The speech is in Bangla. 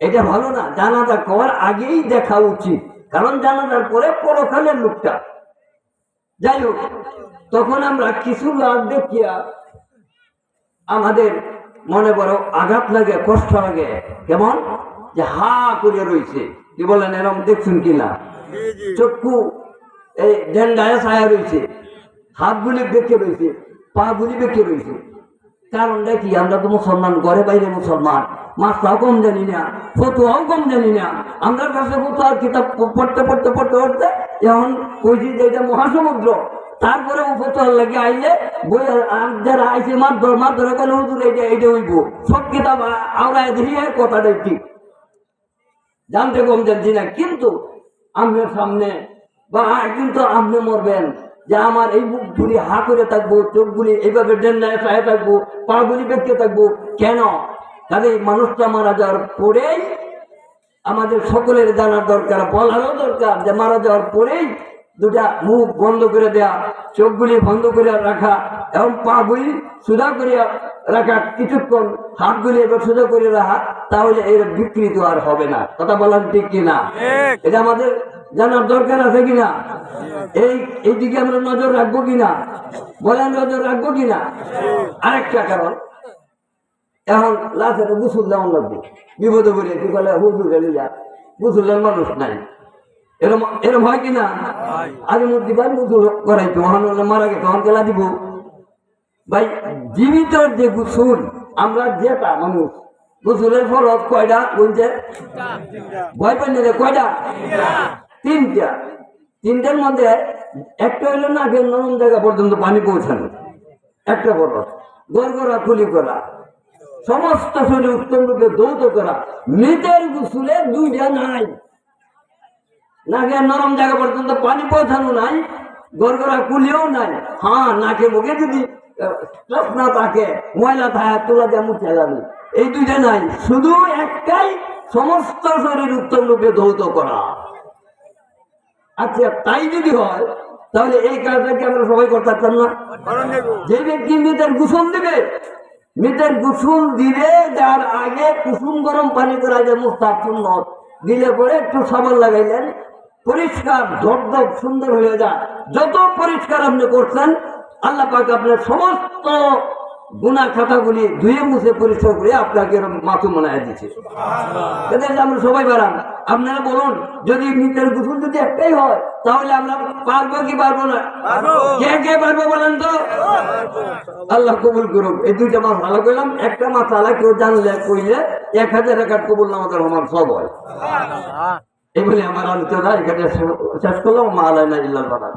এটা ভালো না, জানাজা করার আগেই দেখা উচিত। কারণ জানাজার পরে পরকালের লোকটা। যাই হোক, তখন আমরা কিছু লাভ দেখিয়া আমাদের মনে বড় আঘাত লাগে, কষ্ট লাগে। কেমন? যে হা করে রয়েছে কি বলেন, এরম দেখছেন কিনা? চক্ষু, এই ডেন্ডায় ছায়া রয়েছে হাতগুলি বেঁকে রয়েছে পা গুলি বেঁকে রয়েছে কারণটা কি? আমরা তো মুসলমান, ঘরে বাইরে মুসলমান। মাছটাও কম জানি না, ফতুয়াও কম জানি না। আমরা কাছে ফতুয়ার কিতাব পড়তে পড়তে পড়তে পড়তে এখন কইছি যে এটা মহাসমুদ্র। তারপরে ও ফতুয়ার লাগে আইলে বই আর যারা আইছে মাছ ধর মাছ ধরে কেন হুজুর, এইটা এইটা হইব। সব কিতাব আমরা দিয়ে কথাটাই ঠিক। জানতে কম জানছি না, কিন্তু আপনার সামনে বা কিন্তু আপনি মরবেন যে আমার এই মুখগুলি হা করে থাকব, চোখগুলি এইভাবে ডেন্ডায় চায়ে থাকব পাগুলি বেঁকে থাকব। কেন? তাহলে মানুষটা মারা যাওয়ার পরেই আমাদের সকলের জানার দরকার বলারও দরকার যে মারা যাওয়ার পরেই দুটা মুখ বন্ধ করে দেয়া চোখগুলি বন্ধ করে রাখা এবং পাগুলি সোজা করিয়া রাখা কিছুক্ষণ হাতগুলি এবার সোজা করে রাখা তাহলে এর বিকৃত আর হবে না। কথা বলার ঠিক কিনা এটা আমাদের জানার দরকার আছে কিনা এই এইদিকে আমরা নজর রাখব কিনা বলেন নজর রাখব কিনা আরেকটা কারণ এখন লাশের গুসুল দেওয়ান লাগবে বিপদে পড়ে কি বলে হুজুর গেলে যা গুসুলের মানুষ নাই। এরম এরম হয় কিনা? আগে মধ্যে ভাই গুসুল করাইতো মহান হলে মারা গেছে তখন কেলা দিব। ভাই জীবিত যে গুসুল আমরা যেটা মানুষ গুসুলের ফরজ কয়টা? বলছে? ভয় পাই না রে, কয়টা? তিনটা। তিনটার মধ্যে একটা হইল না নরম জায়গা পর্যন্ত পানি পৌঁছানো। একটা বড় গড় করা খুলি করা। সমস্ত শরীর উত্তম রূপে দৌত করা। মৃতের গুসুলে দুইটা নাই। নাকে নরম জায়গা পর্যন্ত পানি পৌঁছানো নাই গড়গড়া কুলিও নাই। হ্যাঁ নাকে মুখে যদি না থাকে ময়লা থাকে তোলা দিয়ে মুছে যাবে এই দুইটা নাই। শুধু একটাই সমস্ত শরীর উত্তম রূপে ধৌত করা। আচ্ছা তাই যদি হয় তাহলে এই কাজটা কি আমরা সবাই করতে পারতাম না? যে ব্যক্তি মৃতের গোসল দিবে মৃতের কুসুম দিলে, যার আগে কুসুম গরম পানি করা যায় মুস্তাক সুন্নত, দিলে পরে একটু সাবান লাগাইলেন, পরিষ্কার ধপ সুন্দর হয়ে যায়। যত পরিষ্কার আপনি করছেন, আল্লাহ পাক আপনার সমস্ত গুণা খাতাগুলি ধুয়ে মুছে পরিষ্কার করে আপনাকে মাথু মনায় দিচ্ছে এদের আমরা সবাই বাড়ান আপনারা বলুন যদি মৃতের গোসল যদি একটাই হয় তাহলে আমরা পারব কি পারব না? কে কে পারব বলেন তো? আল্লাহ কবুল করুক। এই দুইটা মাস ভালো করলাম একটা মাস আলা কেউ জানলে কইলে এক হাজার একাট কবুল নামাজ আমার সব হয়। এই বলে আমার আলোচনা এখানে শেষ করলাম মা আলাই না ইল্লাল বাদান